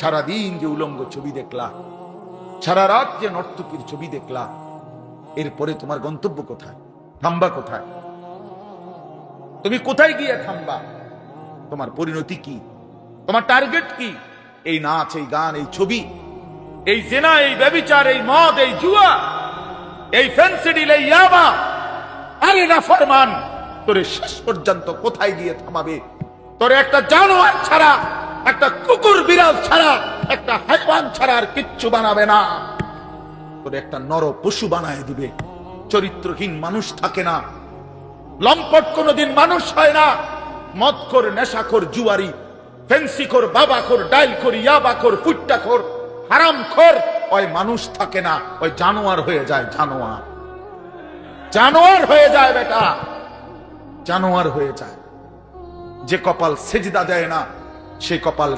সারাদিন যে উলঙ্গ ছবি দেখলা, সারা রাত যে নর্তকীর ছবি দেখলা, এরপরে তোমার গন্তব্য কোথায়? থাম্বা কোথায়? তুমি কোথায় গিয়ে থামবা? তোমার পরিণতি কি? তোমার টার্গেট কি? এই নাচ, এই গান, এই ছবি, এই জেনা, এই ব্যবিচার, এই মদ, এই জুয়া, এই ফেন্সিডিল এই ইয়াবা, আরে না ফরমান, তোরে শেষ পর্যন্ত কোথায় গিয়ে থামাবে? তোরে একটা জানোয়ার ছাড়া একটা কুকুর বিড়াল ছাড়া একটা হাইওয়ান ছাড়া আর কিচ্ছু বানাবে না। তোরে একটা নর পশু বানায় দিবে। চরিত্রহীন মানুষ থাকে না। লম্পট কোনোদিন মানুষ হয় না। মদখোর, নেশাখোর, জুয়ারি, ফেন্সিখোর, বাবাখোর, ডাইলখোর, ইয়াবাখোর, ফুট্টাখোর, হারামখোর, ওই মানুষ থাকে না। ওই জানোয়ার হয়ে যায় জানোয়ার। জানোয়ার হয়ে যায় বেটা। জানোয়ার হয়ে যায়। যে কপাল সেজদা দেয় না সে কপাল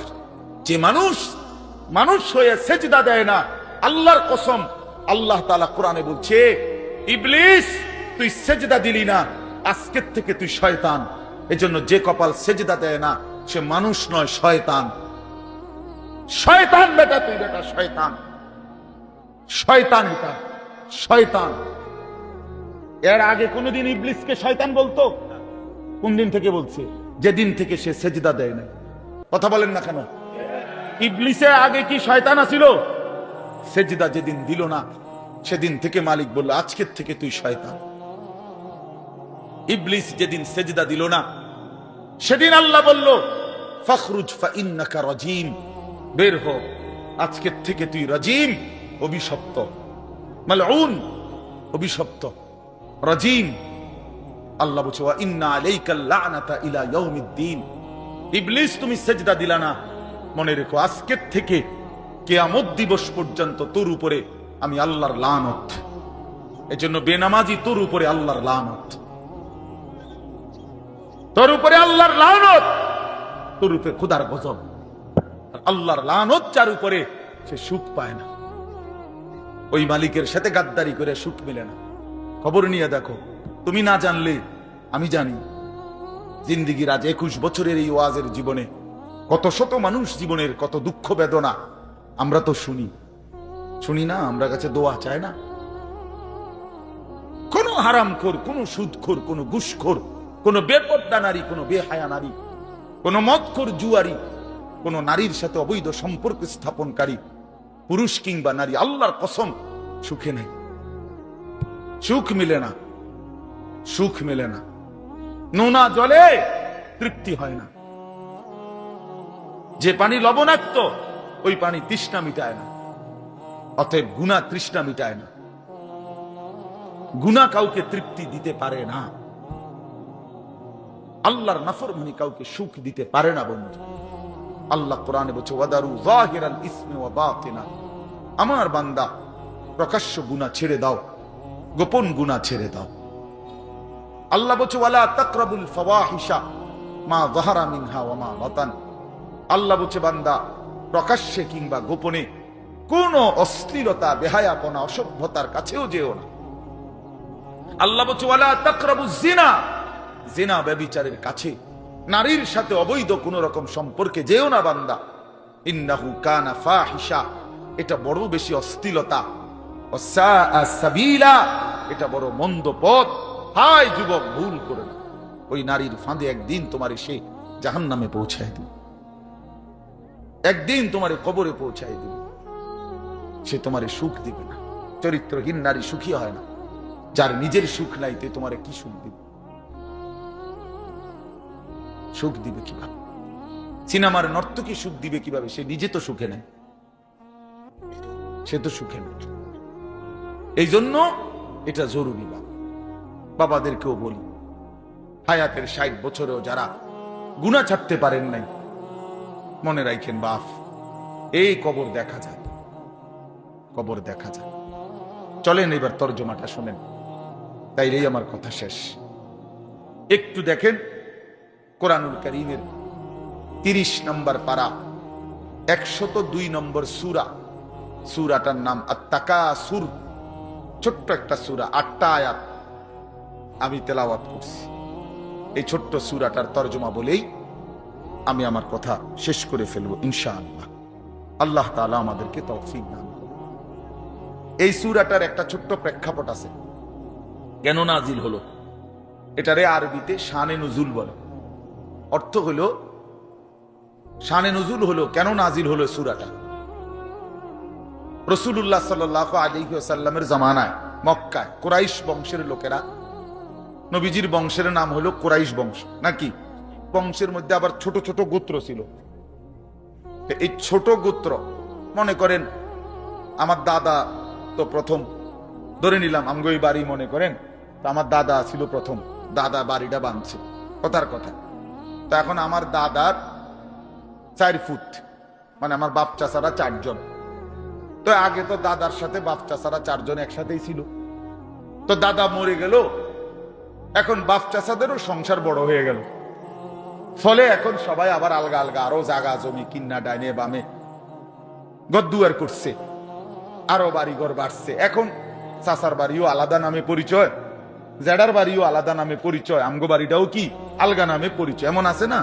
যে মানুষ মানুষ হয়ে সেজদা দেয় না। আল্লাহর কসম, আল্লাহ তাআলা কোরআনে বলছে, ইবলিস, তুই সেজদা দিলি না, আজকের থেকে তুই শয়তান। এজন্য যে কপাল সেজদা দেয় না, সে মানুষ নয়, শয়তান। শয়তান বেটা, তুই বেটা, শয়তান। শয়তান এটা, শয়তান। এর আগে কোনোদিন ইবলিসকে শয়তান বলতো? কোন দিন থেকে বলছে? যেদিন থেকে সে সেজদা দেয় না কথা বলেন না কেন? ইবলিসের আগে কি শয়তান আছিল? সেজদা যেদিন দিল না সেদিন থেকে মালিক বলল আজকের থেকে তুই শয়তান। ইবলিস যেদিন সেজদা দিল না সেদিন আল্লাহ বলল ফখরুজ ফাইন্নাকা রাজিম। বের হ আজকের থেকে তুই রাজিম অভিশপ্ত। মালউন অভিশপ্ত। রাজিম। আল্লাহ বলছে ওয়া ইন্না আলাইকাল লানাতা ইলা ইয়াউমিদ্দিন। ইবলিস, তুমি সেজদা দিলা না। মনে রেখো, আজকের থেকে কেয়ামত দিবস পর্যন্ত তোর উপরে আমি আল্লাহর লানত। এজন্য বেনামাজি তোর উপরে আল্লাহর লানত। তোর উপরে আল্লাহর লানত। তোর উপরে খুদার গজব। আল্লাহর লানত যার উপরে সে সুখ পায় না। ওই মালিকের সাথে গাদ্দারি করে সুখ মিলে না। খবর নিয়ে দেখো, তুমি না জানলে আমি জানি। জিন্দিগির আজ একুশ বছরের এই ওয়াজের জীবনে। কত শত মানুষ জীবনের কত দুঃখ বেদনা। আমরা তো শুনি। শুনি না, আমরা কাছে দোয়া চায় না। কোন হারামখোর, কোন সুদখোর, কোন ঘুষখোর, কোন বেপর্দা নারী, কোন বেহায়া নারী, কোন মদখোর জুয়ারি, কোন নারীর সাথে অবৈধ সম্পর্ক স্থাপনকারী, পুরুষ কিংবা নারী, আল্লাহর কসম, সুখে নেই। সুখ মিলে না। সুখ মেলে না। নোনা জলে তৃপ্তি হয় না। যে পানি লবণাক্ত, ওই পানি তৃষ্ণা মিটায় না। অতএব গুণা তৃষ্ণা মিটায় না। গুণা কাউকে তৃপ্তি দিতে পারে না। আল্লাহর নাফরমানি কাউকে সুখ দিতে পারে না, বন্ধু। আল্লাহ কোরআনে বলছে আমার বান্দা, প্রকাশ্য গুনাহ ছেড়ে দাও, গোপন গুনাহ ছেড়ে দাও। আল্লাহ বলছে, ওয়ালা তাকরাবুল ফাওয়াহিশা, মা যাহারা মিনহা ওয়া মা বাতান। আল্লাহ বলছে, বান্দা, প্রকাশ্যে কিংবা গোপনে কোন অশ্লীলতা, বেহায়াপনা, অসভ্যতার কাছেও যেও না। আল্লাহ বলছে, ওয়ালা তাকরাবু জিনা জিনা ব্যভিচারের কাছে, নারীর সাথে অবৈধ কোন রকম সম্পর্কে যেও না বান্দা। ইন্নাহু কানা ফাহিশা, এটা বড় বেশি ওয়াসাআ সাবিলা, এটা বড় মন্দ পথ। হায় যুবক, ভুল করে না। ওই নারীর ফাঁদে একদিন তোমার সে জাহান নামে পৌঁছায় দিবে। একদিন তোমার কবরে পৌঁছায় দিবে। সে তোমার সুখ দিবে না। চরিত্রহীন নারী সুখী হয় না। যার নিজের সুখ নাই, তে তোমার কি সুখ দিবে? সুখ দিবে কীভাবে? সিনেমার নর্তকী সুখ দিবে কীভাবে? সে নিজে তো সুখে নেয় সে তো সুখে নেই। এই জন্য এটা জরুরি বাবা বাবাদেরকেও বলি, হায়াতের ষাট বছরেও যারা গুণা ছাড়তে পারেন নাই, মনে রাখেন বাপ, এই কবর দেখা যায়, কবর দেখা যায়। চলেন এবার তর্জমাটা শোনেন, তাইলেই আমার কথা শেষ। একটু দেখেন, কোরআনুল করিমের তিরিশ নম্বর পারা, একশত দুই নম্বর সুরা, সুরাটার নাম আত্মাকা সুর ছোট্ট একটা সুরা, আটটা আয়াত। আমি তেলাওয়াত করছি। এই ছোট্ট সুরাটার তর্জমা বলেই আমি আমার কথা শেষ করে ফেলব ইনশাআল্লাহ। আল্লাহ তাআলা আমাদেরকে তৌফিক দান এই সূরাটার একটা ছোট্ট প্রেক্ষাপট আছে। কেন নাজিল হলো? এটারে আরবিতে শানে নজুল বলে। অর্থ হলো শানে নজুল হলো কেন নাজিল হলো সূরাটা? রসুল্লাহ সাল্লাহ আলী সাল্লামের জামানায় মক্কায় কোরাইশ বংশের লোকেরা নবীজির বংশের নাম হলো কোরাইশ বংশ, নাকি? বংশের মধ্যে আবার ছোট ছোট গোত্র ছিল। এই ছোট গোত্র, মনে করেন, আমার দাদা তো প্রথম, ধরে নিলাম আমগই বাড়ি মনে করেন, তো আমার দাদা ছিল প্রথম, দাদা বাড়িটা বাঁধছে, কথার কথা। তো এখন আমার দাদার চার ফুট মানে আমার বাপ চাচারা চারজন। তো আগে তো দাদার সাথে বাপ চাচারা চারজন একসাথেই ছিল। তো দাদা মরে গেল এখন বাপ চাচাদেরও সংসার বড় হয়ে গেল। ফলে এখন সবাই আবার আলগা আলগা, আরও জাগা জমি কিন্না ডাইনে বামে। গদ্দুয়ার করছে, আরও বাড়িঘর বাড়ছে। এখন চাচার বাড়িও আলাদা নামে পরিচয়, জেডার বাড়িও আলাদা নামে পরিচয়। আমগো বাড়িটাও কি আলগা নামে পরিচয়? এমন আছে না?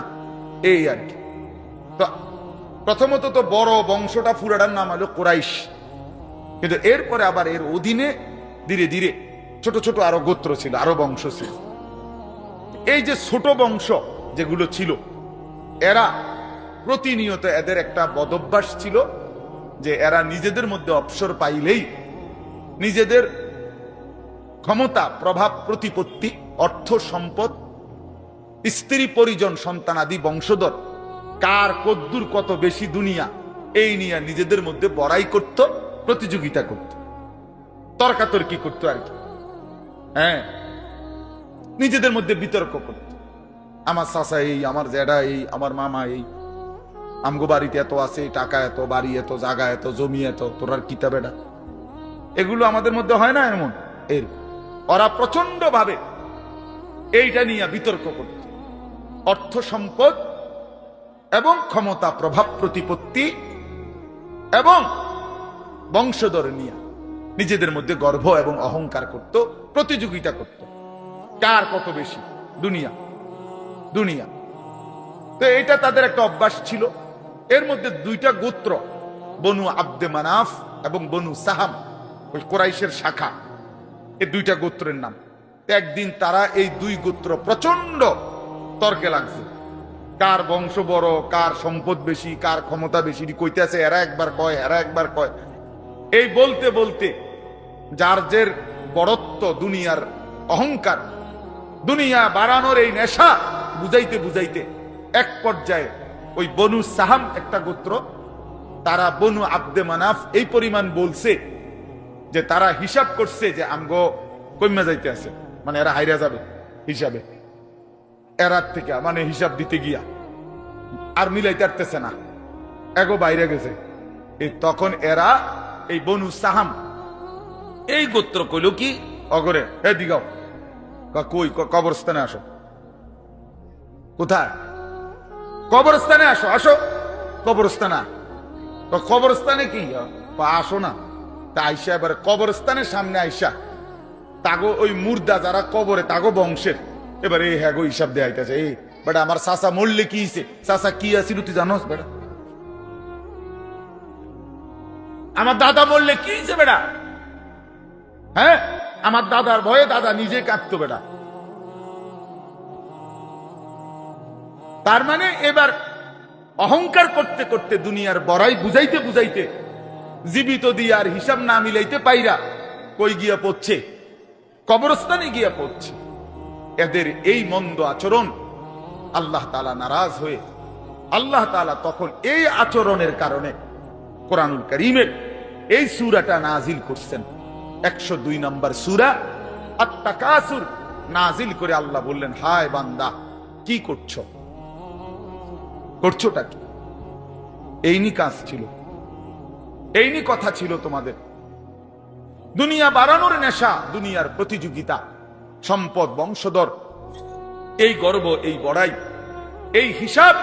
এই আর কি। প্রথমত তো বড় বংশটা ফুরাডার নাম হলো কোরাইশ। কিন্তু এরপরে আবার এর অধীনে ধীরে ধীরে ছোট ছোট আরও গোত্র ছিল, আরও বংশ ছিল। এই যে ছোট বংশ যেগুলো ছিল, এরা প্রতিনিয়ত এদের একটা বদভ্যাস ছিল যে এরা নিজেদের মধ্যে অবসর পাইলেই নিজেদের ক্ষমতা, প্রভাব, প্রতিপত্তি, অর্থ সম্পদ, স্ত্রী, পরিজন সন্তানাদি বংশধর কার কদ্দুর কত বেশি দুনিয়া, এই নিয়ে নিজেদের মধ্যে বড়াই করত, প্রতিযোগিতা করত। তর্কাতর্কি করত আর কি। হ্যাঁ। নিজেদের মধ্যে বিতর্ক করত। আমার চাচা এই, আমার জ্যাডা এই, আমার মামা এই। আমগো বাড়িতে এত আছে, টাকা এত, বাড়ি এত, জায়গা এত, জমি এত তোরার কিতাবেটা এগুলো আমাদের মধ্যে হয় না এমন? এর ওরা প্রচণ্ড ভাবে এইটা নিয়ে বিতর্ক করত। অর্থ সম্পদ এবং ক্ষমতা প্রভাব প্রতিপত্তি এবং বংশধর নিয়ে নিজেদের মধ্যে গর্ব এবং অহংকার করত। প্রতিযোগিতা করত। কার কত বেশি? দুনিয়া। দুনিয়া। তো এটা তাদের একটা অভ্যাস ছিল। এর মধ্যে দুইটা গোত্র, বনু আব্দে মানাফ এবং বনু সাহাম, ওই কোরাইশের শাখা। এই দুইটা গোত্রের নাম। একদিন তারা এই দুই গোত্র প্রচণ্ড তর্কে লাগছে। কার বংশ বড়, কার সম্পদ বেশি, কার ক্ষমতা বেশি কইতেছে, এরা একবার কয়, এরা একবার কয়। এই বলতে বলতে যার বড়ত্ব দুনিয়ার অহংকার। দুনিয়া বাড়ানোর এই নেশা বুঝাইতে বুঝাইতে এক পর্যায়ে ওই বনু সাহাম একটা গোত্র, তারা বনু আব্দে মানাফ এই পরিমাণ বলছে যে তারা হিসাব করছে যে আমগো কইমা যাইতে আছে। মানে এরা হাইরা যাবে হিসাবে। এরার থেকে মানে হিসাব দিতে গিয়া আর মিলাইতে পারতেছে না। এগো বাইরে গেছে। এই তখন এরা এই বনু সাহাম এই গোত্র কইল কি? অগরে, হে দিগাও। কই কবরস্থানে আসো। কোথায়? কবরস্থানে আসো আসো। কবরস্থানে কবরস্থানে কি? আসো না। তা আইসা এবার কবরস্থানের সামনে আইসা। তাগো ওই মুর্দা যারা কবরে, তাগো বংশের। এবার এই হ্যাগো হিসাব দেয়া আইতাছে এই, বেটা, আমার চাচা মরলে কি হইছে? চাচা কি আছিল তুই জানোস, বেটা? আমার দাদা বললে কি হয়েছে বেটা? হ্যাঁ? আমার দাদার ভয়ে দাদা নিজে কাঁদতো বেটা। তার মানে এবার অহংকার করতে করতে দুনিয়ার বড়াই বুঝাইতে বুঝাইতে জীবিত দিয়ে আর হিসাব না মিলাইতে পাইরা কই গিয়া পড়ছে? কবরস্থানে গিয়া পড়ছে। এদের এই মন্দ আচরণ আল্লাহ তালা নারাজ হয়ে আল্লাহ তালা তখন এই আচরণের কারণে কোরআনুল করিমের এই সুরাটা নাজিল করছেন। একশো দুই নম্বর সুরা আত্মাকাসুর নাজিল করে আল্লাহ বললেন, হায় বান্দা, কি করছ? করছোটা কি? এইনি কাজ ছিল। এইনি কথা ছিল তোমাদের। দুনিয়া বাড়ানোর নেশা, দুনিয়ার প্রতিযোগিতা, সম্পদ, বংশধর। এই গর্ব, এই বড়াই, এই হিসাব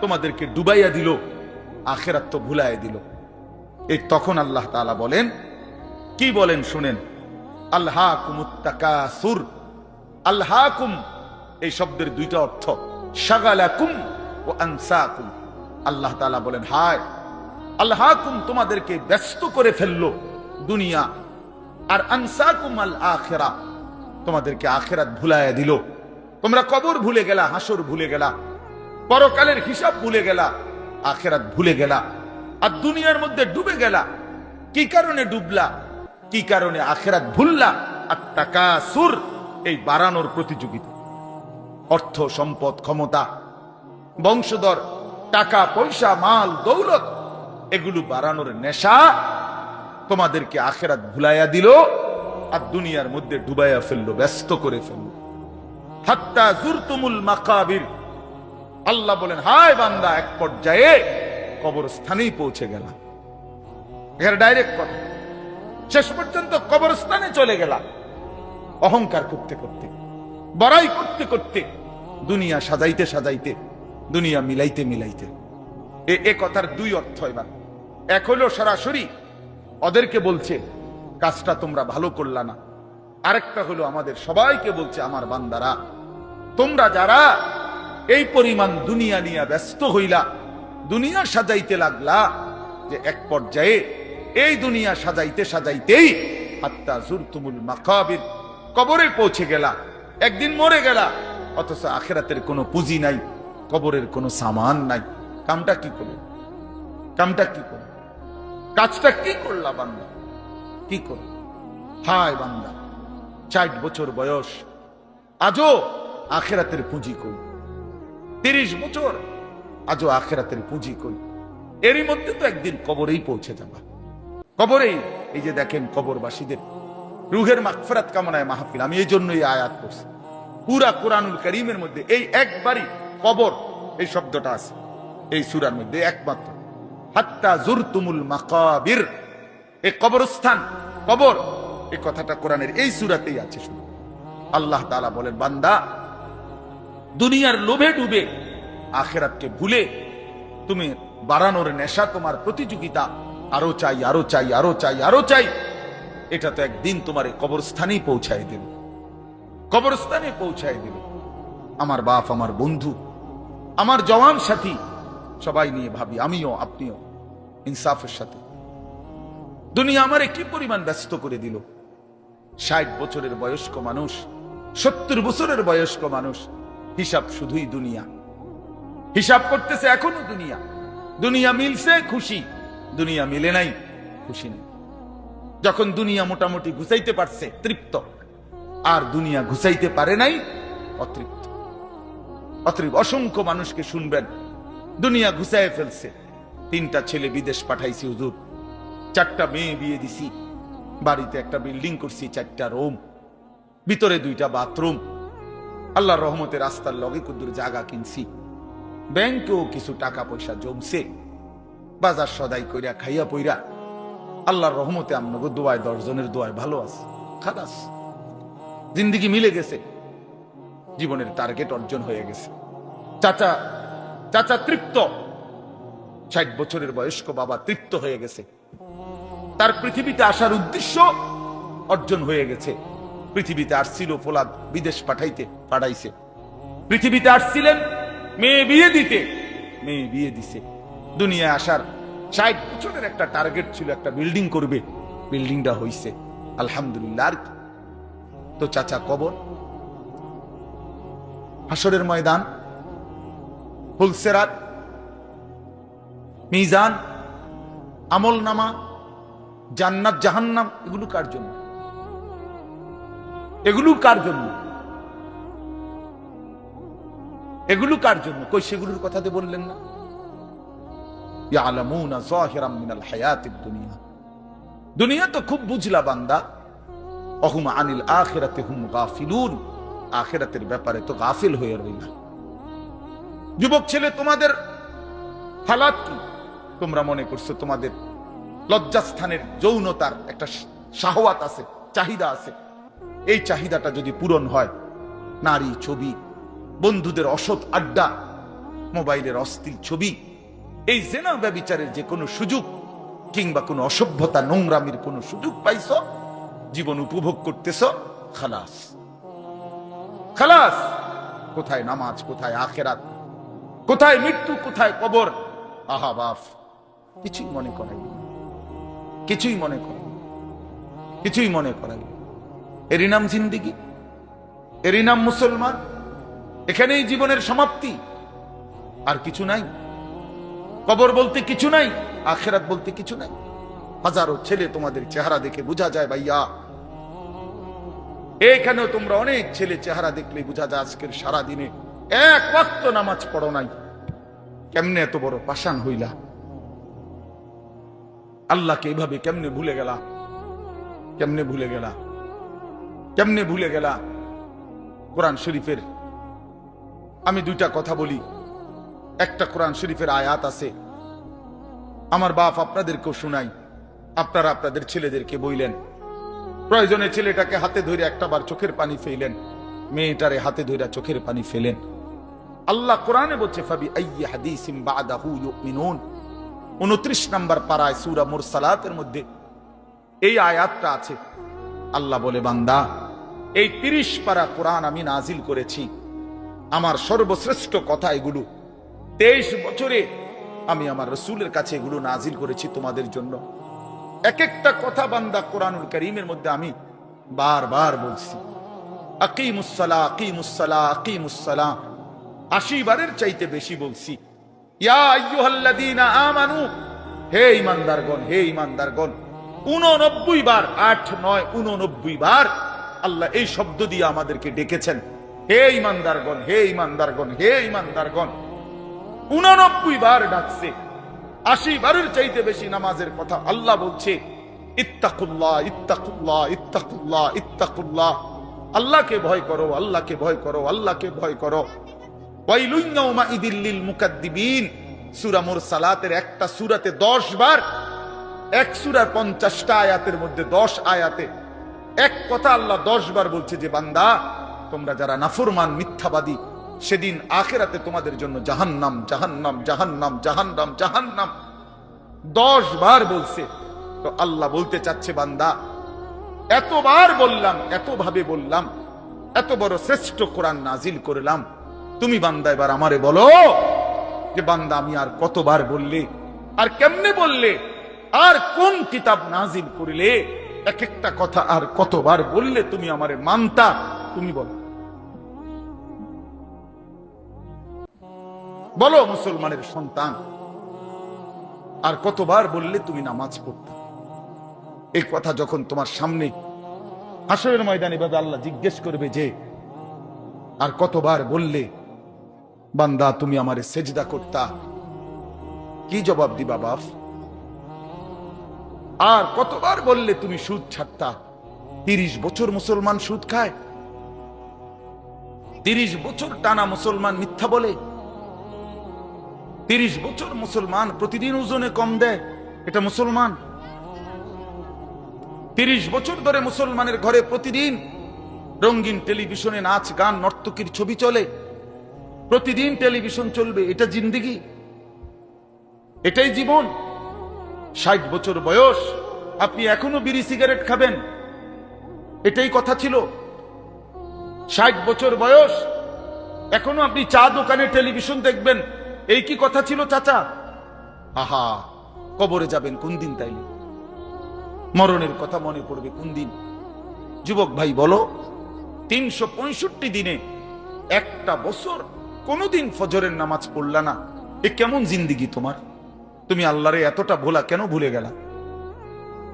তোমাদেরকে ডুবাইয়া দিল, আখেরাত তো ভুলাইয়া দিল। এই তখন আল্লাহ তাআলা বলেন কি বলেন শুনেন? আল্লাহ কুমুত্তাকাসুর আল্লাহ কুম এই শব্দের দুইটা অর্থ। সাগালাকুম ও আনসাকুম। আল্লাহ তালা বলেন, হায়! আল্লাহাকুম তোমাদেরকে ব্যস্ত করে ফেলল দুনিয়া, আর আনসাকুম আল আখেরা, তোমাদেরকে আখেরাত ভুলাইয়া দিল। তোমরা কবর ভুলে গেলা, হাসর ভুলে গেলা, পরকালের হিসাব ভুলে গেলা, আখেরাত ভুলে গেলা, আর দুনিয়ার মধ্যে ডুবে গেলা। কি কারণে ডুবলা? কি কারণে আখেরাত ভুললা আর টাকা সুর এই বাড়ানোর প্রতিযোগিতা। অর্থ, সম্পদ, ক্ষমতা, বংশধর, টাকা, পয়সা, মাল, দৌলত, এগুলো বাড়ানোর নেশা তোমাদেরকে আখেরাত ভুলাইয়া দিল আর দুনিয়ার মধ্যে ডুবাইয়া ফেলল, ব্যস্ত করে ফেলল। হাত্তা জুরতুমুল মাকাবির। আল্লাহ বলেন, হায় বান্দা, এক পর্যায়ে কবরস্থানেই পৌঁছে গেলাম। এখানে ডাইরেক্ট কথা। শেষ পর্যন্ত কবরস্থানে চলে গেলাম। অহংকার করতে করতে, বড়াই করতে করতে, দুনিয়া সাজাইতে সাজাইতে, দুনিয়া মিলাইতে মিলাইতে। এ এ কথার দুই অর্থ এবার। এক হলো সরাসরি, ওদেরকে বলছে, কাজটা তোমরা ভালো করলা না। আরেকটা হলো আমাদের সবাইকে বলছে, আমার বান্দারা, তোমরা যারা এই পরিমাণ দুনিয়া নিয়ে ব্যস্ত হইলা, দুনিয়া সাজাইতে লাগলা, যে এক পর্যায়ে এই দুনিয়া সাজাইতে সাজাইতেই হাত্তা জুরতুমুল মাকাবির কবরে পৌঁছে গেলা। একদিন মরে গেলা। অথচ আখেরাতের কোনো পুঁজি নাই, কবরের কোনো সামান নাই। কামটা কি করল কামটা কি করল কাজটা কি করলা বান্দা? কি করল হায় বান্দা, ষাট বছর বয়স। আজও আখেরাতের পুঁজি কই? তিরিশ বছর, আজও আখেরাতের পুঁজি কই? এরই মধ্যে তো একদিন কবরেই পৌঁছে যাবা। কবরেই এই যে দেখেন কবরবাসীদের, রুহের মাগফিরাত কামনায় মাহফিল। আমি এই জন্যই আয়াত করছি পুরা কোরআনুল করিমের মধ্যে এই একবারই কবর, এই শব্দটা আছে, এই সুরার মধ্যে একমাত্র। হাত্তা জুরতুমুল মাকাবির। এই কবরস্থান, কবর, এই কথাটা কোরআনের এই সুরাতেই আছে শুধু। আল্লাহ তাআলা বলেন, বান্দা, দুনিয়ার লোভে ডুবে, আখেরাতকে ভুলে তুমি বাড়ানোর নেশা তোমার প্রতিযোগিতা আরও চাই আরও চাই আরও চাই আরও চাই। এটা তো একদিন তোমার কবরস্থানেই পৌঁছায় দিল কবরস্থানে পৌঁছায় দিল আমার বাপ, আমার বন্ধু, আমার জওয়ান সাথী, সবাই নিয়ে ভাবি, আমিও, আপনিও, ইনসাফের সাথে। দুনিয়া আমার কি পরিমাণ ব্যস্ত করে দিল? ষাট বছরের বয়স্ক মানুষ, সত্তর বছরের বয়স্ক মানুষ, হিসাব শুধুই দুনিয়া। হিসাব করতেছে এখনও দুনিয়া। দুনিয়া মিলছে খুশি। দুনিয়া মিলে নাই। খুশি নেই। যখন দুনিয়া মোটামুটি ঘুষাইতে পারছে, তৃপ্ত। আর দুনিয়া ঘুষাইতে পারে নাই, অতৃপ্ত। অতৃপ্ত। অসংখ্য মানুষকে শুনবেন, দুনিয়া ঘুষায় ফেলছে। তিনটা ছেলে বিদেশ পাঠাইছি, হুজুর। চারটা মেয়ে বিয়ে দিছি। বাড়িতে একটা বিল্ডিং করছি, চারটা রুম। ভিতরে দুইটা বাথরুম। আল্লাহর রহমতের রাস্তার লগে কুদ্দুর জায়গা কিনছি। ব্যাংকেও কিছু টাকা পয়সা জমছে। বাজার সদাই কইরা, খাইয়া পইরা আল্লাহর রহমতে আপনাকে দোয়ায়, দশজনের দোয়ায় ভালো আছে খালাস জিন্দিগি মিলে গেছে, জীবনের টার্গেট অর্জন হয়ে গেছে। চাচা চাচা তৃপ্ত। ষাট বছরের বয়স্ক বাবা তৃপ্ত হয়ে গেছে। তার পৃথিবীতে আসার উদ্দেশ্য অর্জন হয়ে গেছে। পৃথিবীতে আসছিল ফোলাদ বিদেশ পাঠাইতে, পাঠাইছে। পৃথিবীতে আসছিলেন, মেয়ে বিয়ে দিতে, মেয়ে বিয়ে দিছে। দুনিয়ায় আসার ষাট বছরের একটা টার্গেট ছিল, একটা বিল্ডিং করবে। বিল্ডিংটা হইছে, আলহামদুলিল্লাহ। আর তো চাচা কবর হাসরের ময়দান, ফুলসেরাত, মিজান আমল নামা জান্নাত, জাহান্নাম, এগুলো কার জন্য? এগুলো কার জন্য? এগুলো কার জন্য? কই সেগুলোর কথাতে বললেন না? দুনিয়া। তো খুব বুঝলা বান্দা। অহুম আনিল আখিরাতে হুম গাফিলুন। আখিরাতের ব্যাপারে তো গাফিল হয়ে রইলা। যুবক ছেলে, তোমাদের হালাত কি? তোমরা মনে করছ তোমাদের লজ্জাস্থানের যৌনতার একটা শাহওয়াত আছে, চাহিদা আছে। এই চাহিদাটা যদি পূরণ হয়, নারী ছবি, বন্ধুদের অসৎ আড্ডা, মোবাইলের অস্থির ছবি এই জেনা ব্যবিচারের যে কোনো সুযোগ কিংবা কোনো অসভ্যতা নোংরামির কোনো সুযোগ পাইছ, জীবন উপভোগ করতেছ, খালাস। খালাস! কোথায় নামাজ, কোথায় আখেরাত, কোথায় মৃত্যু, কোথায় কবর? আহা, বাফ! কিছুই মনে করাই কিছুই মনে করাই না। কিছুই মনে করাই। এরই নাম জিন্দিগি, এরই নাম মুসলমান, এখানেই জীবনের সমাপ্তি। আর কিছু নাই। কবর বলতে কিছু নাই, আখেরাত বলতে কিছু নাই। হাজারো ছেলে তোমাদের চেহারা দেখে বোঝা যায় ভাইয়া। এখানেও তোমরা অনেক ছেলে চেহারা দেখলে বোঝা যায় আজকের সারা দিনে এক ওয়াক্ত নামাজ পড়ো নাই। কেমনে এত বড় পাষাণ হইলা? আল্লাহকে এইভাবে কেমনে ভুলে গেলা? কেমনে ভুলে গেলা? কেমনে ভুলে গেলা? কোরআন শরীফের আমি দুইটা কথা বলি। একটা কোরআন শরীফের আয়াত আছে। আমার বাপ আপনাদেরকেও শুনাই। আপনারা আপনাদের ছেলেদেরকে বইলেন। প্রয়োজনে ছেলেটাকে হাতে ধরে একটাবার চোখের পানি ফেলেন। মেয়েটারে হাতে ধরে চোখের পানি ফেলেন। আল্লাহ কোরআনে বলছে, ফাবি আইয়ি হাদিসিম বাদাহু ইউমিনুন। 29 নাম্বার পারায় সূরা মুরসালাতের মধ্যে এই আয়াতটা আছে। আল্লাহ বলে, বান্দা, এই 30 পারা কোরআন আমি নাজিল করেছি। আমার সর্বশ্রেষ্ঠ কথা এগুলো। তেইশ বছরে আমি আমার রসুলের কাছে এগুলো নাজিল করেছি তোমাদের জন্য। এক একটা কথা বান্দা কোরআনুল করিমের মধ্যে আমি বারবার বলছি। আকিমুসসালা আকিমুসসালা আকিমুসসালা। আশি বারের চাইতে বেশি বলছি। আমানু। হে ইমানদারগণ হে ইমানদারগণ উননব্বই বার, আট, নয়, উননব্বই বার আল্লাহ এই শব্দ দিয়ে আমাদেরকে ডেকেছেন। হে ইমানদারগণ হে ইমানদারগণ হে ইমানদারগণ উননব্বই বার ডাকছে। আশি বারের চাইতে বেশি নামাজের কথা আল্লাহ বলছে, ইত্তাকুল্লাহ ইত্তাকুল্লাহ ইত্তাকুল্লাহ ইত্তাকুল্লাহ। আল্লাহকে ভয় করো, আল্লাহকে ভয় করো, আল্লাহকে ভয় করো। মুরসালাতের একটা সূরাতে 10 বার, এক 50টা আয়াতের মধ্যে 10 আয়াতে এক কথা আল্লাহ 10 বার বলছে যে, বান্দা, তোমরা যারা নাফরমান, মিথ্যাবাদী সেদিন আখেরাতে তোমাদের জন্য জাহান্নাম জাহান্নাম জাহান্নাম জাহান্নাম জাহান্নাম। দশ বার বলছে। তো আল্লাহ বলতে চাচ্ছে, বান্দা, এতবার বললাম এত ভাবে বললাম, এত বড় শ্রেষ্ঠ কোরআন নাজিল করলাম। তুমি বান্দা, এবার আমারে বলো যে, বান্দা, আমি আর কতবার বললে, আর কেমনে বললে, আর কোন কিতাব নাজিল করিলে, এক একটা কথা আর কতবার বললে তুমি আমারে মানতা, তুমি বলো। বলো মুসলমানের সন্তান। আর কতবার বললে তুমি নামাজ পড়তে? এই কথা যখন তোমার সামনে হাসরের ময়দানে ভাবে আল্লাহ জিজ্ঞেস করবে যে, আর কতবার বললে, বান্দা, তুমি আমারে সেজদা করতা? কি জবাব দিবা বাপ? আর কতবার বললে তুমি সুদ ছাড়তা? তিরিশ বছর মুসলমান সুদ খায়? তিরিশ বছর টানা মুসলমান মিথ্যা বলে? তিরিশ বছর মুসলমান, প্রতিদিন ওজনে কম দেয়। এটা মুসলমান? তিরিশ বছর ধরে মুসলমানের ঘরে প্রতিদিন রঙিন টেলিভিশনে নাচ, গান, নর্তকীর ছবি চলে। প্রতিদিন টেলিভিশন চলবে, এটা জিন্দিগি। এটাই জীবন। ষাট বছর বয়স, আপনি এখনও বিড়ি সিগারেট খাবেন। এটাই কথা ছিল। ষাট বছর বয়স, এখনও আপনি চা দোকানে টেলিভিশন দেখবেন। এই কি কথা ছিল, চাচা? আহা, কবরে যাবেন কোন দিন তাইলে? মরণের কথা মনে পড়বে কোন দিন? যুবক ভাই, বলো, তিনশো পঁয়ষট্টি দিনে একটা বছর কোনোদিন ফজরের নামাজ পড়লা না? এ কেমন জিন্দিগি তোমার? তুমি আল্লাহরে এতটা ভোলা কেন ভুলে গেলা?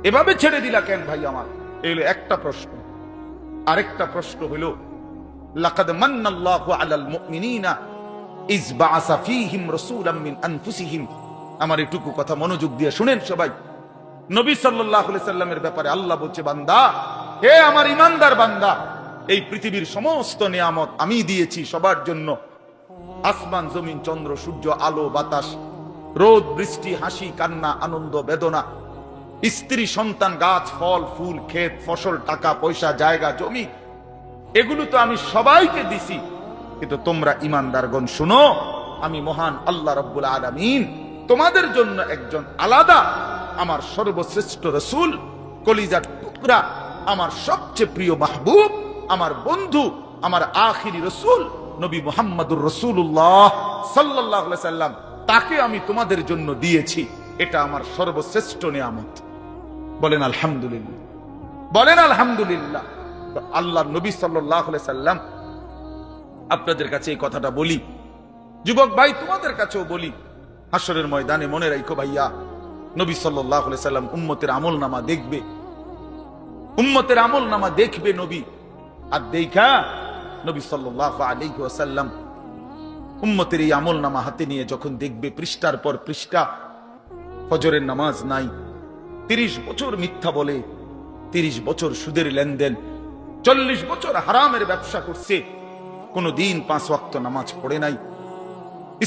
এভাবে ছেড়ে দিলা কেন ভাই আমার? এই হলো একটা প্রশ্ন। আরেকটা প্রশ্ন হইল লাকাদ মান্নাল্লাহু আলাল মুমিনিনা আমার এটুকু কথা মনোযোগ দিয়ে শুনেন সবাই। নবী সাল্লাল্লাহু সাল্লামের ব্যাপারে আল্লাহ বলছে, বান্দা, হে আমার ইমানদার বান্দা, এই পৃথিবীর সমস্ত নিয়ামত আমি দিয়েছি সবার জন্য। আসমান, জমিন, চন্দ্র, সূর্য, আলো, বাতাস, রোদ, বৃষ্টি, হাসি, কান্না, আনন্দ, বেদনা, স্ত্রী, সন্তান, গাছ, ফল, ফুল, ক্ষেত, ফসল, টাকা, পয়সা, জায়গা, জমি, এগুলো তো আমি সবাইকে দিছি। কিন্তু তোমরা ইমানদারগণ শুনো, আমি মহান আল্লাহ রব্বুল আলামিন তোমাদের জন্য একজন আলাদা, আমার সর্বশ্রেষ্ঠ রসুল, কলিজার টুকরা, আমার সবচেয়ে প্রিয় মাহবুব, আমার বন্ধু, আমার আখিরি রসুল, নবী মোহাম্মদুর রসুল্লাহ সাল্লাহ সাল্লাম, তাকে আমি তোমাদের জন্য দিয়েছি। এটা আমার সর্বশ্রেষ্ঠ নিয়ামত। বলেন আলহামদুলিল্লাহ। বলেন আলহামদুলিল্লাহ। আল্লাহ নবী সাল্লাহ সাল্লাম আপনাদের কাছে এই কথাটা বলি। যুবক ভাই, তোমাদের কাছেও বলি। হাসরের ময়দানে মনে রাখো ভাইয়া, নবী সাল্লাম উম্মতের আমল নামা দেখবে। উম্মতের আমল নামা দেখবে নবী। আর দেখা নবী আলাইহি উম্মতের এই আমল নামা হাতে নিয়ে যখন দেখবে, পৃষ্ঠার পর পৃষ্ঠা, ফজরের নামাজ নাই, তিরিশ বছর মিথ্যা বলে, তিরিশ বছর সুদের লেনদেন, চল্লিশ বছর হারামের ব্যবসা করছে কোনো দিন পাঁচ ওয়াক্ত নামাজ পড়ে নাই।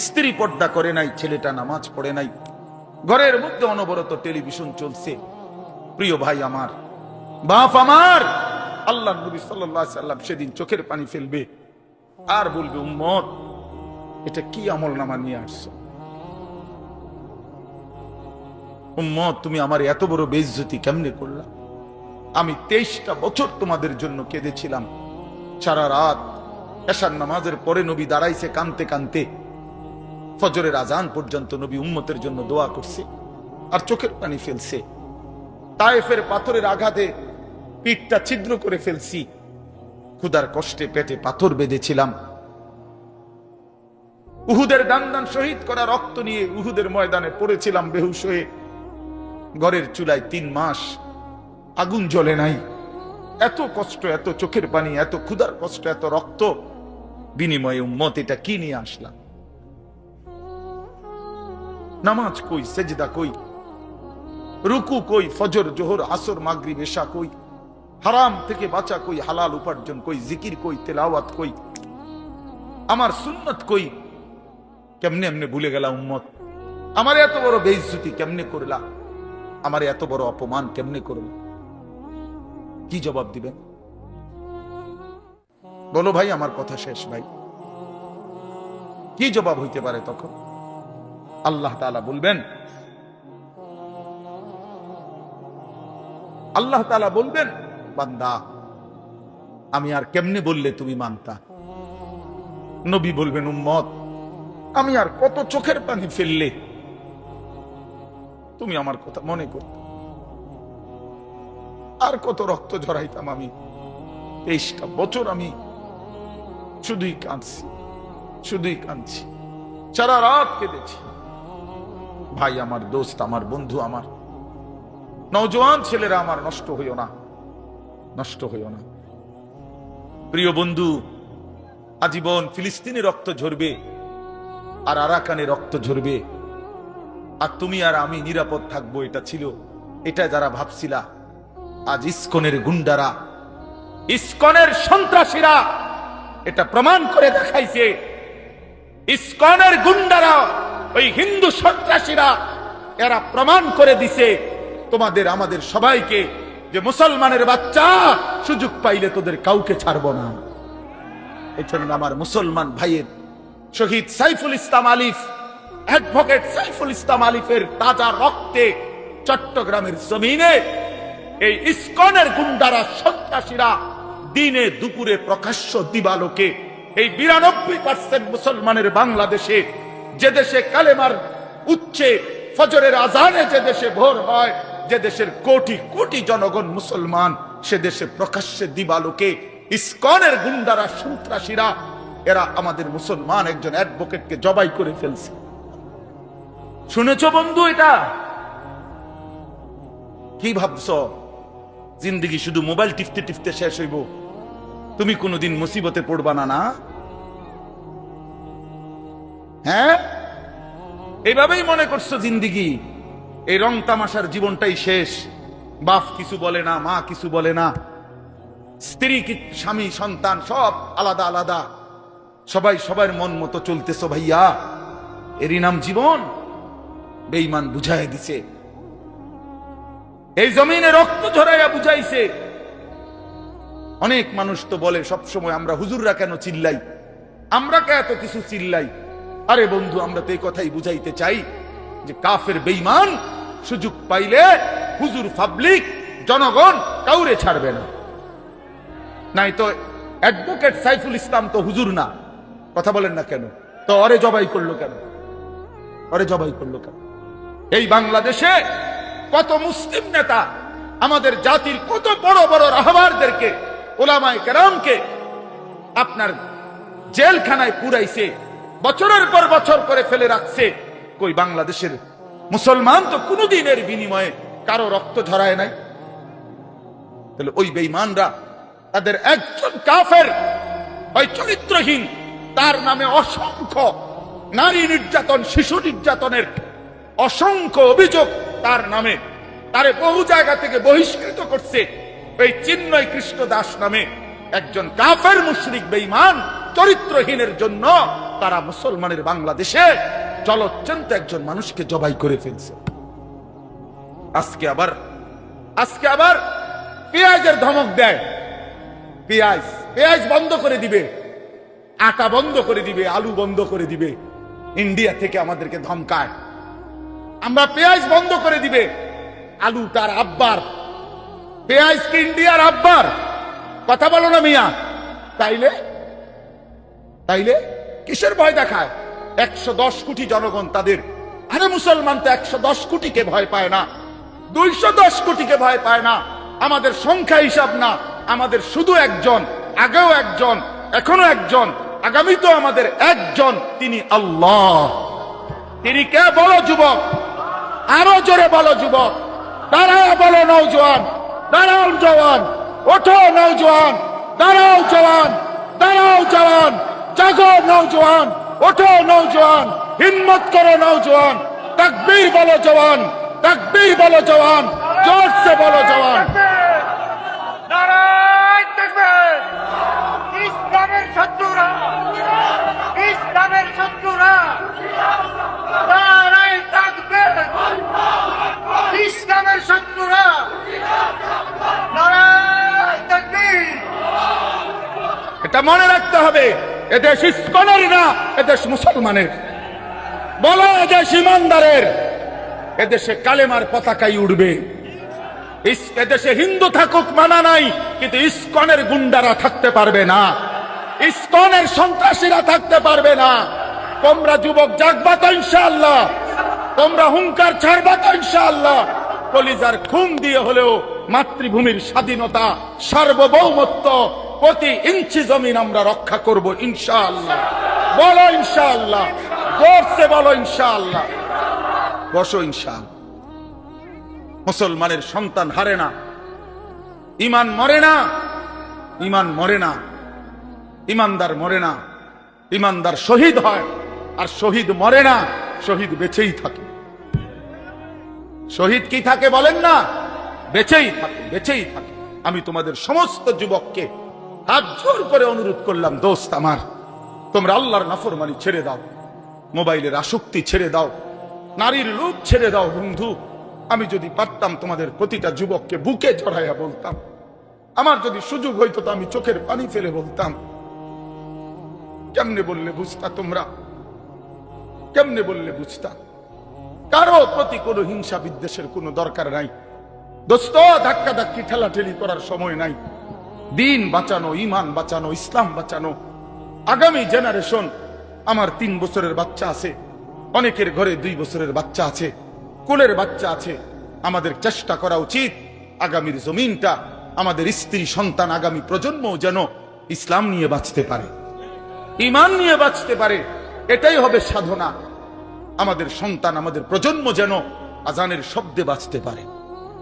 স্ত্রী পর্দা করে নাই, ছেলেটা নামাজ পড়ে নাই। ঘরের মধ্যে অনবরত টেলিভিশন চলছে। প্রিয় ভাই আমার, বাপ আমার আল্লাহ নবী সাল্লাম সেদিন চোখের পানি ফেলবে। আর বলবে, উম্মত, এটা কি আমল নামা নিয়ে আসছো? উম্মত, তুমি আমার এত বড় বেইজ্জতি কেমনে করলা? আমি তেইশটা বছর তোমাদের জন্য কেঁদেছিলাম। সারা রাত এশার নামাজের পরে নবী দাঁড়াইছে কানতে কানতে। ফজরের আজান পর্যন্ত নবী উম্মতের জন্য দোয়া করছে আর চোখের পানি ফেলছে। তায়েফের পাথরের আঘাতে পিঠটা ছিদ্র করে ফেলছি। ক্ষুদার কষ্টে পেটে পাথর বেঁধেছিলাম। উহুদের দান দান শহীদ করা রক্ত নিয়ে উহুদের ময়দানে পড়েছিলাম বেহুশ হয়ে। ঘরের চুলায় তিন মাস আগুন জ্বলে নাই। এত কষ্ট, এত চোখের পানি, এত ক্ষুধার কষ্ট, এত রক্ত বিনিময়ে উম্মত এটা কি নিয়ে আসলাম? নামাজ কই, সেজদা কই? রুকু কই, ফজর, জোহর, আসর মাগরি বেশা কই? হারাম থেকে বাঁচা কই, হালাল উপার্জন কই, জিকির কই, তেলাওয়াত কই? আমার সুন্নত কই? কেমনে এমনি ভুলে গেলা উম্মত? আমার এত বড় বেইজ্জতি কেমনে করলা? আমার এত বড় অপমান কেমনে করলা? কি জবাব দিবেন? বলো ভাই, আমার কথা শেষ ভাই কি জবাব হইতে পারে তখন? আল্লাহ তাআলা বলবেন, আল্লাহ তাআলা বলবেন, বান্দা, আমি আর কেমনে বললে তুমি মানতা? নবী বলবেন, উম্মত, আমি আর কত চোখের পানি ফেললে তুমি আমার কথা মনে করতে? আর কত রক্ত ঝরাইতাম আমি? তেইশটা বছর আমি শুধুই কাঁদছি শুধুই কাঁদছি। সারা রাত কেঁদেছি। ভাই আমার দোস্ত, আমার বন্ধু আমার। নওজোয়ান ছেলেরা আমার নষ্ট হইও না, নষ্ট হইও না। প্রিয় বন্ধু, আজীবন ফিলিস্তিনে রক্ত ঝরবে আর আরাকানে রক্ত ঝরবে। আর তুমি আর আমি নিরাপদ থাকব, এটা ছিল, এটা যারা ভাবছিলা, আজ ইস্কনের গুন্ডারা, ইস্কনের সন্ত্রাসীরা এটা প্রমাণ করে দেখাইছে। ইস্কনের গুন্ডারা, ওই হিন্দু সন্ত্রাসীরা, এরা প্রমাণ করে দিছে, তোমাদের, আমাদের সবাইকে যে মুসলমানের বাচ্চা, সুযোগ পাইলে তোদের কাউকে ছাড়বো না। এই জন্য আমার মুসলমান ভাইয়ের শহীদ সাইফুল ইসলাম আলিফ, অ্যাডভোকেট সাইফুল ইসলাম আলিফের তাজা রক্তে চট্টগ্রামের জমিনে এই ইস্কনের গুন্ডারা, সন্ত্রাসীরা দিনে দুপুরে প্রকাশ্য দিবালোকে এই বিরানব্বই পার্সেন্ট মুসলমানের বাংলাদেশে যে দেশে কালেমার উচ্ছে ফজরের আজানে যে দেশে ভোর হয়, যে দেশের কোটি কোটি জনগণ মুসলমান, সে দেশে প্রকাশ্যে দিবালোকে ইস্কনের গুন্ডারা, সন্ত্রাসীরা, এরা আমাদের মুসলমান একজন অ্যাডভোকেটকে জবাই করে ফেলছে। শুনেছ বন্ধু এটা? কি ভাবছ? জিন্দগি শুধু মোবাইল টিপতে টিপতে শেষ হইব। তুমি কোনোদিন মুসিবতে পড়বা না না? হ্যাঁ? এইভাবেই মনে করছ জিন্দিগি? এই রং তামাশার জীবনটাই শেষ। বাপ কিছু বলে না, মা কিছু বলে না। স্ত্রী স্বামী, সন্তান, সব আলাদা আলাদা। সবাই সবার মন মতো চলতেছো ভাইয়া। এরই নাম জীবন। বেইমান বুঝাই দিছে। এই জমিনে রক্ত ঝরাইয়া বুঝাইছে। অনেক মানুষ তো বলে সবসময় আমরা হুজুররা কেন চিল্লাই? আমরা কে এত কিছু চিল্লাই? আরে বন্ধু, আমরা তো এই কথাই বুঝাইতে চাই যে কাফের বেইমান সুযোগ পাইলে হুজুর পাবলিক, জনগণ কাউরে ছাড়বে না। নাই তো অ্যাডভোকেট সাইফুল ইসলাম তো হুজুর না। কথা বলেন না কেন? তো অরে জবাই করল কেন? অরে জবাই করল কেন? এই বাংলাদেশে কত মুসলিম নেতা আমাদের জাতির কত বড় বড় রাহবারদেরকে ওলামায় কেরামকে আপনার জেলখানায় পুরাইছে, বছরের পর বছর করে ফেলে রাখছে। কই বাংলাদেশের মুসলমান তো কোনোদিনের বিনিময়ে কারও রক্ত ঝরায় নাই? তাহলে ওই বেঈমানরা, তাদের একজন কাফের, ওই চরিত্রহীন, তার নামে অসংখ্য নারী নির্যাতন, শিশু নির্যাতনের অসংখ্য অভিযোগ তার নামে, তারে বহু জায়গা থেকে বহিষ্কৃত করছে। ওই চিন্ময় কৃষ্ণ দাস নামে একজন কাফের মুশরিক বেঈমান চরিত্রহীনের জন্য তারা মুসলমানের বাংলাদেশে চলচ্চন্ত একজন মানুষকে জবাই করে ফেলছে। আজকে আবার আজকে আবার পেঁয়াজের ধমক দেয়। পেঁয়াজ পেঁয়াজ বন্ধ করে দিবে, আটা বন্ধ করে দিবে, আলু বন্ধ করে দিবে, ইন্ডিয়া থেকে আমাদেরকে ধমকায়। আমরা পেঁয়াজ বন্ধ করে দিবে, আলু তার আব্বার পেঁয়াজ ইন্ডিয়ার আব্বার? কথা বলো না মিয়া। তাইলে? তাইলে? কিসের ভয় দেখায়? একশো দশ কোটি জনগণ তাদের। আরে মুসলমান তো একশো দশ কোটিকে ভয় পায় না। দুইশো দশ কোটিকে ভয় পায় না। আমাদের সংখ্যা হিসাব না। আমাদের শুধু একজন, আগেও একজন, এখনও একজন, আগামী তো আমাদের একজন, তিনি আল্লাহ। তিনি কে? বলো যুবক। আরও জোরে বলো যুবক। দাঁড়াও বলো নৌজওয়ান দাঁড়াও জওয়ান, ওঠো নৌজওয়ান দাঁড়াও জওয়ান দাঁড়াও জওয়ান, জাগো নৌজওয়ান ওঠো নৌজওয়ান হিম্মত করো নৌজওয়ান তাকবীর বলো জওয়ান, তাকবীর বলো জওয়ান, জোর সে বলো জওয়ান। নারায় তাকবীর। ইসলামের শত্রুরা ইসলামের শত্রুরা নারায় তাকবীর ইসলামের শত্রুরা এটা মনে রাখতে হবে এদেশ ইস্কনের না এদেশ মুসলমানের। বলো এদেশ ইমানদারের। এদেশে কালেমার পতাকাই উঠবে এদেশে হিন্দু থাকুক মানা নাই, কিন্তু ইস্কনের গুন্ডারা থাকতে পারবে না। ইস্কনের সন্ত্রাসীরা থাকতে পারবে না। তোমরা যুবক জাগবা তো ইনশাআল্লাহ। তোমরা হুঙ্কার ছাড়বা তো ইনশাআল্লাহ। কলিজার খুন দিয়ে হলেও মাতৃভূমির স্বাধীনতা, সার্বভৌমত্ব প্রতি ইঞ্চি জমিন আমরা রক্ষা করব ইনশাআল্লাহ। বলো ইনশাআল্লাহ। জোরসে বলো ইনশাআল্লাহ। বসো ইনশাআল্লাহ। মুসলমানের সন্তান হারে না। ইমান মরে না। ইমান মরে না। ইমানদার মরে না, ইমানদার শহীদ হয়, আর শহীদ মরে না, শহীদ বেঁচেই থাকে। শহীদ কি থাকে বলেন না? বেঁচেই থাকে বেঁচেই থাকে। আমি তোমাদের সমস্ত যুবককে হাত জোর করে অনুরোধ করলাম, দোস্ত আমার, তোমরা আল্লাহর নাফরমানি ছেড়ে দাও, মোবাইলের আসক্তি ছেড়ে দাও, নারীর লোভ ছেড়ে দাও, বন্ধু। আমি যদি পারতাম তোমাদের প্রতিটা যুবককে বুকে জড়াইয়া বলতাম। আমার যদি সুযোগ হইতো তো আমি চোখের পানি ফেলে বলতাম। কেমনে বললে বুঝতা তোমরা? কেমনে বললে বুঝতা? কারও প্রতি কোনো হিংসা বিদ্বেষের কোনো দরকার নাই। দোস্ত ধাক্কা ধাক্কি ঠেলাঠেলি করার সময় নাই। দিন বাঁচানো ইমান বাঁচানো, ইসলাম বাঁচানো। আগামী জেনারেশন আমার তিন বছরের বাচ্চা আছে। অনেকের ঘরে দুই বছরের বাচ্চা আছে। কোলের বাচ্চা আছে। আমাদের চেষ্টা করা উচিত আগামীর জমিনটা, আমাদের স্ত্রী, সন্তান আগামী প্রজন্ম যেন ইসলাম নিয়ে বাঁচতে পারে। ইমান নিয়ে বাঁচতে পারে, এটাই হবে সাধনা। আমাদের সন্তান, আমাদের প্রজন্ম যেন আজানের শব্দে বাঁচতে পারে।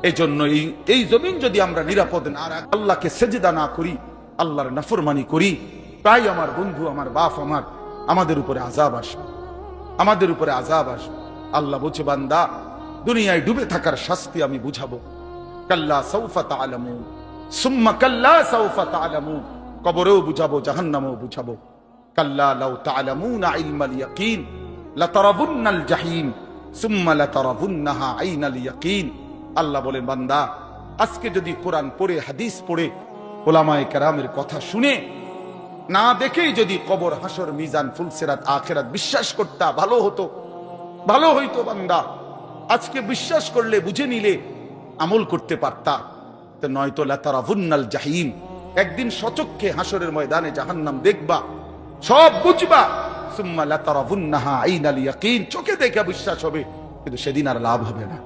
এই জন্য এই জমিন যদি আমরা নিরাপদ না রাখি, আল্লাহকে সেজদা না করি, আল্লাহর নাফরমানি করি, তাই আমার বন্ধু, আমার বাপ, আমার, আমাদের উপরে আজাব আসবে। আমাদের উপরে আজাব আসবে। আল্লাহ বলছে, বান্দা, দুনিয়ায় ডুবে থাকার শাস্তি আমি বুঝাবো। কাল্লা সৌফা তালামু সুম্মা কাল্লা সৌফা তালামু কবরেও বুঝাবো, জাহান্নামেও বুঝাবো। কাল্লা লাউ তালামুনা ইলমাল ইয়াকিন লাতারাবুন্নাল জাহিম, সুম্মা লাতারাবুন্নাহা আইনাল ইয়াকিন। আল্লাহ বলেন, বান্দা, আজকে যদি কোরআন পড়ে, হাদিস পড়ে, ওলামায়ে কেরামের কথা শুনে, না দেখেই যদি কবর হাসর মিজান, ফুলসেরাত, আখেরাত বিশ্বাস করতা, ভালো হতো। ভালো হইতো, বান্দা। আজকে বিশ্বাস করলে, বুঝে নিলে, আমল করতে পারতা। নয়তো লাতারাবুন্নাল জাহিম, একদিন সচক্ষে হাসরের ময়দানে জাহান্নাম দেখবা সব বুঝবা। সুম্মা লাতারাবুন্নাহা আইনাল ইয়াকিন। চোখে দেখে বিশ্বাস হবে, কিন্তু সেদিন আর লাভ হবে না।